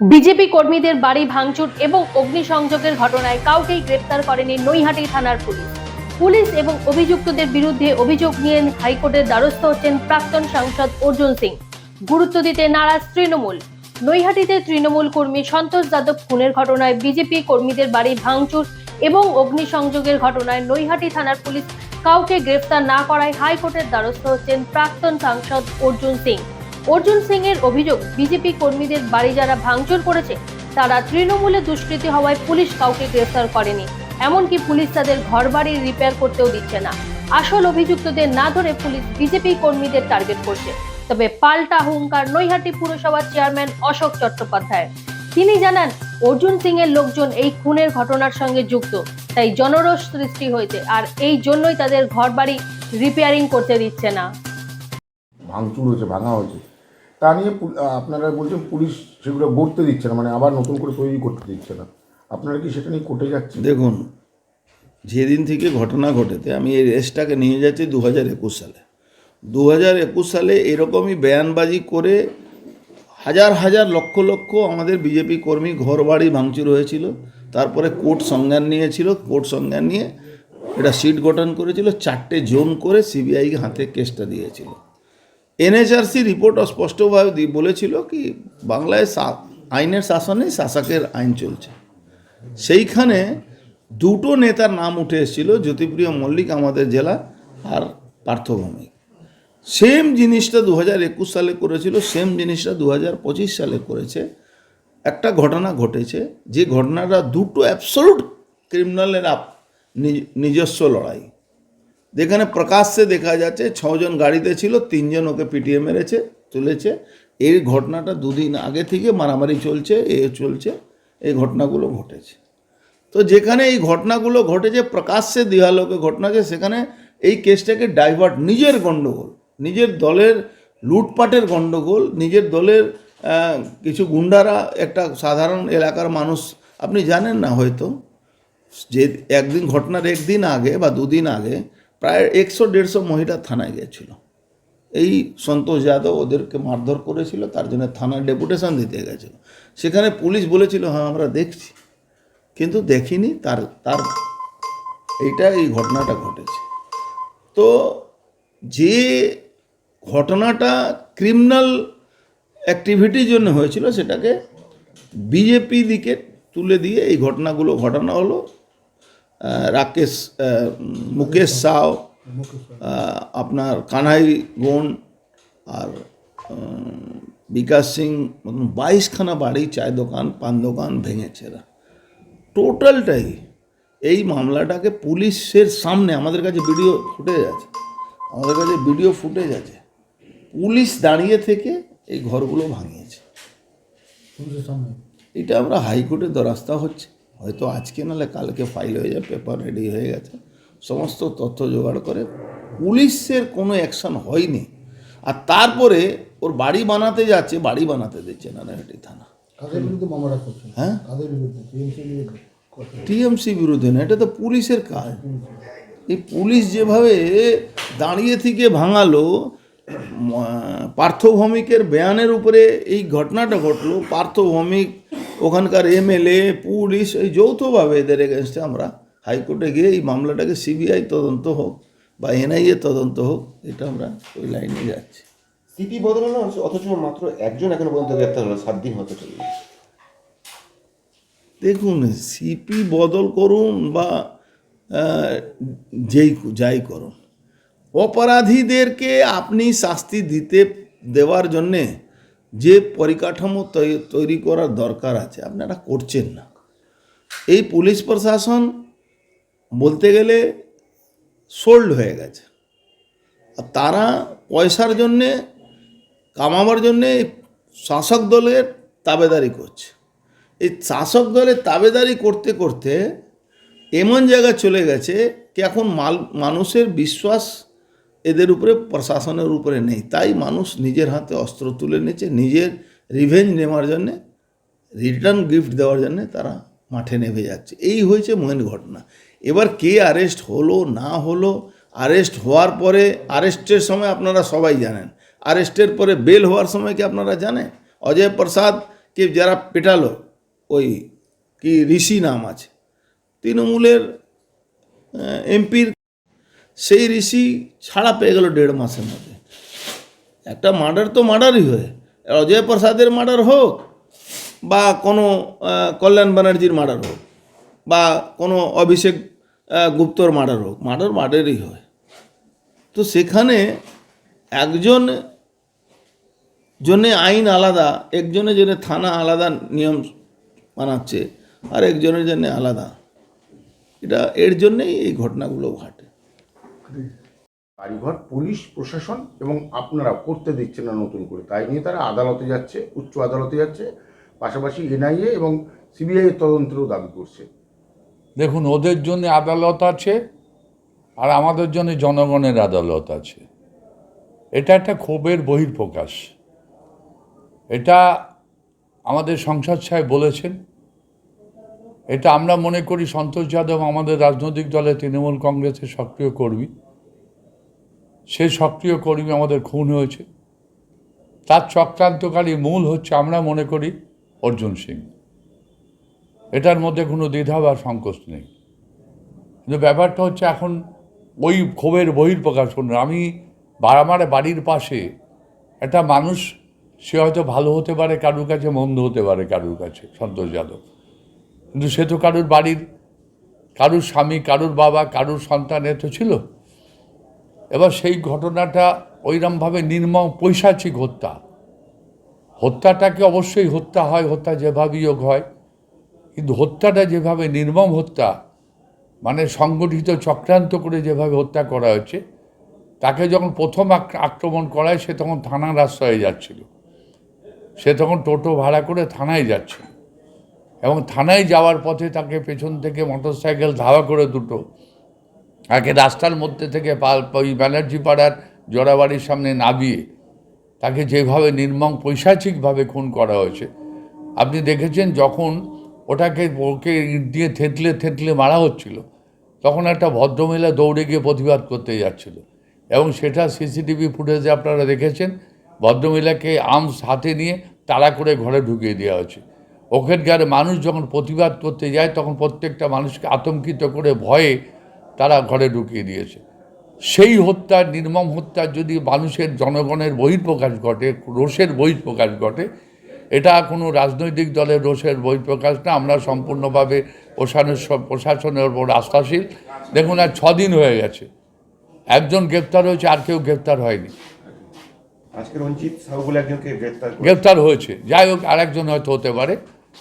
BJP কর্মীদের বাড়ি ভাঙচুর এবং অগ্নিসংযোগের ঘটনায় কাউকেই গ্রেপ্তার করেনি নৈহাটি থানার পুলিশ। পুলিশ এবং অভিযুক্তদের বিরুদ্ধে অভিযোগ নিয়ে হাইকোর্টের দ্বারস্থ হচ্ছেন প্রাক্তন সাংসদ অর্জুন সিং। গুরুত্ব দিতে নারাজ তৃণমূল। নৈহাটিতে তৃণমূল কর্মী সন্তোষ যাদব খুনের ঘটনায় বিজেপি কর্মীদের বাড়ি ভাঙচুর এবং অগ্নিসংযোগের ঘটনায় নৈহাটি থানার পুলিশ কাউকে গ্রেফতার না করায় হাইকোর্টের দ্বারস্থ হচ্ছেন প্রাক্তন সাংসদ অর্জুন সিং। অর্জুন সিং এর অভিযোগ, বিজেপি কর্মীদের বাড়ি যারা ভাঙচুর করেছে, তারা তৃণমূলে দুষ্কৃতী হওয়ায় পুলিশ কাউকে গ্রেফতার করেনি। এমনকি পুলিশ তাদের ঘরবাড়ি রিপেয়ার করতেও দিচ্ছে না। আসল অভিযুক্তদের না ধরে পুলিশ বিজেপি কর্মীদের টার্গেট করছে। তবে পাল্টা হুঙ্কার নৈহাটি পুরসভার চেয়ারম্যান অশোক চট্টোপাধ্যায় তিনি জানান, অর্জুন সিং এর লোকজন এই খুনের ঘটনার সঙ্গে যুক্ত, তাই জনরোষ সৃষ্টি হয়েছে আর এই জন্যই তাদের ঘর বাড়ি রিপেয়ারিং করতে দিচ্ছে না। ভাঙচুর হয়েছে, ভাঙা হয়েছে। তা নিয়ে আপনারা বলছেন পুলিশ সেগুলো গড়তে দিচ্ছে না মানে আবার নতুন করে তৈরি করতে দিচ্ছে না। আপনারা কি সেটা নিয়ে কোর্টে যাচ্ছে দেখুন, যেদিন থেকে ঘটনা ঘটেতে আমি এই রেসটাকে নিয়ে যাচ্ছি দু হাজার একুশ সালে। দু হাজার একুশ সালে এরকমই বয়ানবাজি করে হাজার হাজার লক্ষ লক্ষ আমাদের বিজেপি কর্মী ঘর বাড়ি ভাঙচুর হয়েছিল, তারপরে কোর্ট সংজ্ঞান নিয়েছিল, কোর্ট সংজ্ঞান নিয়ে এটা সিট গঠন করেছিল, চারটে জোন করে সিবিআই হাতে কেসটা দিয়েছিল। এনএচআরসি রিপোর্ট স্পষ্টভাবে দি- বলেছিল কি, বাংলায় আইনের শাসনে শাসকের আইন চলছে। সেইখানে দুটো নেতার নাম উঠে এসেছিল, জ্যোতিপ্রিয় মল্লিক আমাদের জেলা আর পার্থভৌমিক সেম জিনিসটা দু হাজার একুশ সালে করেছিল, সেম জিনিসটা দু হাজার পঁচিশ সালে করেছে। একটা ঘটনা ঘটেছে, যে ঘটনাটা দুটো অ্যাবসলুট ক্রিমিনালের আপ নিজস্ব লড়াই। যেখানে প্রকাশ্যে দেখা যাচ্ছে ছজন গাড়িতে ছিল, তিনজন ওকে পিটিয়ে মেরেছে, তুলেছে। এই ঘটনাটা দুদিন আগে থেকে মারামারি চলছে, এ চলছে, এই ঘটনাগুলো ঘটেছে। তো যেখানে এই ঘটনাগুলো ঘটেছে, প্রকাশ্যে দিহালোকে ঘটনা যে সেখানে এই কেসটাকে ডাইভার্ট নিজের গণ্ডগোল, নিজের দলের লুটপাটের গণ্ডগোল, নিজের দলের কিছু গুন্ডারা, একটা সাধারণ এলাকার মানুষ, আপনি জানেন না হয়তো, যে একদিন ঘটনার একদিন আগে বা দুদিন আগে প্রায় একশো দেড়শো মহিলা থানায় গিয়েছিল। এই সন্তোষ যাদব ওদেরকে মারধর করেছিল, তার জন্য থানায় ডেপুটেশন দিতে গেছিল। সেখানে পুলিশ বলেছিল হ্যাঁ আমরা দেখছি। কিন্তু দেখিনি, তার তার, এইটা, এই ঘটনাটা ঘটেছে। তো যে ঘটনাটা ক্রিমিনাল অ্যাক্টিভিটির জন্য হয়েছিল, সেটাকে বিজেপি দিকে তুলে দিয়ে এই ঘটনাগুলো, ঘটানো হলো রাকেশ মুকেশ সাও আপনার কানাই গুণ আর বিকাশ সিং মতন বাইশখানা বাড়ি চায় দোকান পান দোকান ভেঙেছে এরা। টোটালটাই এই মামলাটাকে পুলিশের সামনে আমাদের কাছে ভিডিও ফুটেজ আছে আমাদের কাছে ভিডিও ফুটেজ আছে পুলিশ দাঁড়িয়ে থেকে এই ঘরগুলো ভাঙিয়েছে। এটা আমরা হাইকোর্টে দরাস্তা হচ্ছে। হয়তো আজকে নাহলে কালকে ফাইল হয়ে যায় পেপার রেডি হয়ে গেছে। সমস্ত তথ্য জোগাড় করে পুলিশের কোনো অ্যাকশন হয়নি। আর তারপরে ওর বাড়ি বানাতে যাচ্ছে বাড়ি বানাতে দিচ্ছে না নারায়ণহাটি থানা হ্যাঁ? টিএমসি বিরুদ্ধে? না এটা তো পুলিশের কাজ। এই পুলিশ যেভাবে দাঁড়িয়ে থেকে ভাঙালো পার্থভৌমিকের বেয়ানের উপরে এই ঘটনাটা ঘটলো পার্থভৌমিক ওখানকার এমএলএ পুলিশ এই যৌথভাবে এদের এগেনস্টে আমরা হাইকোর্টে গিয়ে এই মামলাটাকে সিবিআই তদন্ত হোক বা এনআইএ তদন্ত হোক এটা আমরা ওই লাইনে যাচ্ছি। সিপি বদলানো অথচ মাত্র একজন এখনও পর্যন্ত গ্রেপ্তার হলো সাত দিন হতে চলল। দেখুন সিপি বদল করুন বা যেই যাই করুন। অপরাধীদেরকে আপনি শাস্তি দিতে দেওয়ার জন্যে যে পরিকাঠামো তৈরি করার দরকার আছে, আপনারা করছেন না। এই পুলিশ প্রশাসন বলতে গেলে সোল্ড হয়ে গেছে। আর তারা পয়সার জন্যে, কামাবার জন্যে শাসক দলের তাবেদারি করছে। এই শাসক দলের তাবেদারি করতে করতে এমন জায়গায় চলে গেছে কি এখন মাল, মানুষের বিশ্বাস এদের উপরে প্রশাসনের উপরে নেই। তাই মানুষ নিজের হাতে অস্ত্র তুলে নিচ্ছে, নিজের রিভেঞ্জ নেওয়ার জন্যে রিটার্ন গিফট দেওয়ার জন্যে তারা মাঠে নেমে যাচ্ছে। এই হয়েছে মেন ঘটনা। এবার কে আরেস্ট হলো, না হলো আরেস্ট হওয়ার পরে আরেস্টের সময় আপনারা সবাই জানেন। আরেস্টের পরে বেল হওয়ার সময় কি আপনারা জানেন? অজয় প্রসাদকে যারা পেটালো, ওই কি ঋষি নাম আছে, তৃণমূলের এমপির সেই ঋষি ছাড়া পেয়ে গেল দেড় মাসের মধ্যে। একটা মার্ডার তো মার্ডারই হয়। অজয় প্রসাদের মার্ডার হোক বা কোনো কল্যাণ ব্যানার্জির মার্ডার হোক বা কোনো অভিষেক গুপ্তর মার্ডার হোক, মার্ডার মার্ডারই হয়। তো সেখানে একজন জন্যে আইন আলাদা একজনের জন্য থানা আলাদা নিয়ম বানাচ্ছে আর একজনের জন্য আলাদা। এটা এর জন্যেই এই ঘটনাগুলো ঘটে। বাড়িঘর, পুলিশ, প্রশাসন এবং আপনারা করতে দিচ্ছেন না নতুন করে। তাই নিয়ে তারা আদালতে যাচ্ছে, উচ্চ আদালতে যাচ্ছে, পাশাপাশি এনআইএ এবং সিবিআই তদন্তেরও দাবি করছে। দেখুন, ওদের জন্য আদালত আছে আর আমাদের জন্য জনগণের আদালত আছে। এটা একটা ক্ষোভের বহির্প্রকাশ এটা আমাদের সংসদ সাহেব বলেছেন এটা আমরা মনে করি সন্তোষ যাদব আমাদের রাজনৈতিক দলের তৃণমূল কংগ্রেসের সক্রিয় কর্মী। সেই সক্রিয় কর্মী আমাদের খুন হয়েছে। তার চক্রান্তকারী মূল হচ্ছে আমরা মনে করি অর্জুন সিং। এটার মধ্যে কোনো দ্বিধা বা সংকোচ নেই। কিন্তু ব্যাপারটা হচ্ছে এখন ওই ক্ষোভের বহির্প্রকাশ করুন আমি আমার বাড়ির পাশে একটা মানুষ, সে হয়তো ভালো হতে পারে, কারুর কাছে মন্দ হতে পারে, কারুর কাছে, সন্তোষ যাদব। কিন্তু সে তো কারুর বাড়ির, কারুর স্বামী, কারুর বাবা, কারুর সন্তান এ তো ছিল। এবার সেই ঘটনাটা ওইরমভাবে নির্মম পৈশাচিক হত্যা। হত্যাটাকে অবশ্যই হত্যা হয়, হত্যা যেভাবেই হোক হয়। কিন্তু হত্যাটা যেভাবে নির্মম হত্যা মানে সংগঠিত চক্রান্ত করে যেভাবে হত্যা করা হয়েছে তাকে যখন প্রথম আক- আক্রমণ করায় সে তখন থানার আশ্রয়ে যাচ্ছিল। সে তখন টোটো ভাড়া করে থানায় যাচ্ছিল। এবং থানায় যাওয়ার পথে তাকে পেছন থেকে মোটরসাইকেল ধাওয়া করে দুটো। তাকে রাস্তার মধ্যে থেকে পা- ওই ব্যানার্জি পাড়ার জোড়াবাড়ির সামনে নামিয়ে তাকে যেভাবে নির্মম পৈশাচিকভাবে খুন করা হয়েছে। আপনি দেখেছেন যখন ওটাকে, ওকে ইট দিয়ে থেতলে থেতলে মারা হচ্ছিল, তখন একটা ভদ্রমহিলা দৌড়ে গিয়ে প্রতিবাদ করতে যাচ্ছিল। এবং সেটা সিসিটিভি ফুটেজে আপনারা দেখেছেন, ভদ্রমহিলাকে আর্মস হাতে নিয়ে তাড়া করে ঘরে ঢুকিয়ে দেওয়া হয়েছে। ওখানকার মানুষ যখন প্রতিবাদ করতে যায় তখন প্রত্যেকটা মানুষকে আতঙ্কিত করে ভয়ে তারা ঘরে ঢুকিয়ে দিয়েছে। সেই হত্যার নির্মম হত্যার যদি মানুষের জনগণের বহিঃপ্রকাশ ঘটে রোষের বহিঃপ্রকাশ ঘটে এটা কোনো রাজনৈতিক দলের রোষের বহিঃপ্রকাশ না। আমরা সম্পূর্ণভাবে প্রশাসনের সব- প্রশাসনের ওপর আস্থাশীল। দেখুন আর ছদিন হয়ে গেছে। একজন গ্রেপ্তার হয়েছে আর কেউ গ্রেপ্তার হয়নি। গ্রেপ্তার গ্রেপ্তার হয়েছে। যাই হোক আরেকজন হয়তো হতে পারে।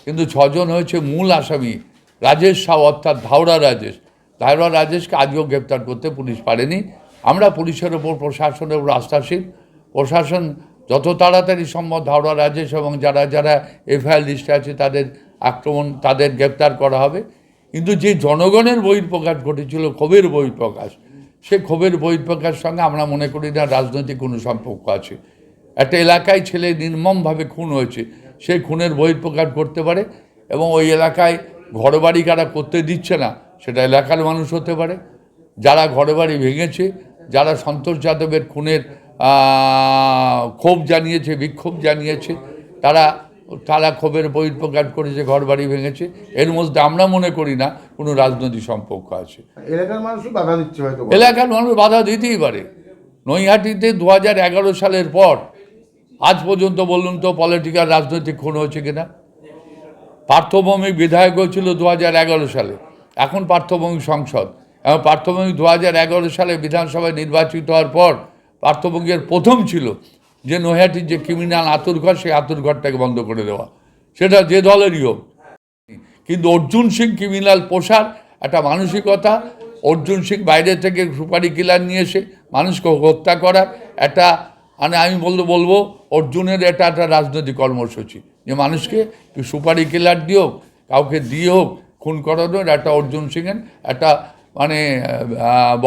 কিন্তু ছজন হয়েছে মূল আসামি, রাজেশ সাউ অর্থাৎ ধাওড়া রাজেশ। ধাওড়া রাজেশকে আজও গ্রেপ্তার করতে পুলিশ পারেনি। আমরা পুলিশের ওপর প্রশাসনের উপর আস্থাশীল। প্রশাসন যত তাড়াতাড়ি সম্ভব ধাওড়া রাজেশ এবং যারা যারা এফআইআর লিস্টে আছে তাদের আক্রমণ, তাদের গ্রেপ্তার করা হবে। কিন্তু যে জনগণের বহিঃপ্রকাশ ঘটেছিল, ক্ষোভের বহিঃপ্রকাশ, সে ক্ষোভের বহিঃপ্রকাশ সঙ্গে আমরা মনে করি না রাজনৈতিক কোনো সম্পর্ক আছে। একটা এলাকায় ছেলে নির্মমভাবে খুন হয়েছে। সেই খুনের বহিঃপ্রকাশ করতে পারে এবং ওই এলাকায় ঘরবাড়ি কারা করতে দিচ্ছে না সেটা এলাকার মানুষ হতে পারে। যারা ঘরবাড়ি ভেঙেছে যারা সন্তোষ যাদবের খুনের ক্ষোভ জানিয়েছে বিক্ষোভ জানিয়েছে তারা তারা ক্ষোভের বহিঃপ্রকাশ করেছে ঘরবাড়ি ভেঙেছে। এর মধ্যে আমরা মনে করি না কোনো রাজনৈতিক সম্পর্ক আছে। এলাকার মানুষই বাধা দিচ্ছে এলাকার মানুষ বাধা দিতেই পারে। নৈহাটিতে দু হাজার এগারো সালের পর আজ পর্যন্ত বলুন তো পলিটিক্যাল রাজনৈতিক খুন হয়েছে কিনা? পার্থভৌমিক বিধায়ক হয়েছিল দু হাজার এগারো সালে, এখন পার্থভৌমিক সংসদ। এবং পার্থভৌমিক দু হাজার এগারো সালে বিধানসভায় নির্বাচিত হওয়ার পর পার্থভৌমিকের প্রথম ছিল যে নৈহাটির যে ক্রিমিনাল আতুরঘর সেই আতুরঘরটাকে বন্ধ করে দেওয়া। সেটা যে দলেরই হোক। কিন্তু অর্জুন সিং ক্রিমিনাল পোষার একটা মানসিকতা, অর্জুন সিং বাইরে থেকে সুপারি কিলার নিয়ে এসে মানুষকে হত্যা করার একটা মানে আমি বলতে বলব অর্জুনের এটা একটা রাজনৈতিক কর্মসূচি। যে মানুষকে সুপারি কিলার দিয়ে হোক কাউকে দিয়ে হোক খুন করানোর একটা অর্জুন সিংয়ের একটা মানে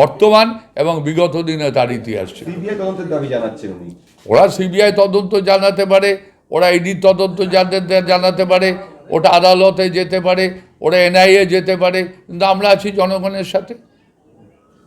বর্তমান এবং বিগত দিনে তার ইতিহাস ওরা সিবিআই তদন্ত জানাতে পারে ওরা ইডি তদন্ত জানাতে জানাতে পারে ওটা আদালতে যেতে পারে ওরা এনআইএ যেতে পারে কিন্তু আমরা আছি জনগণের সাথে।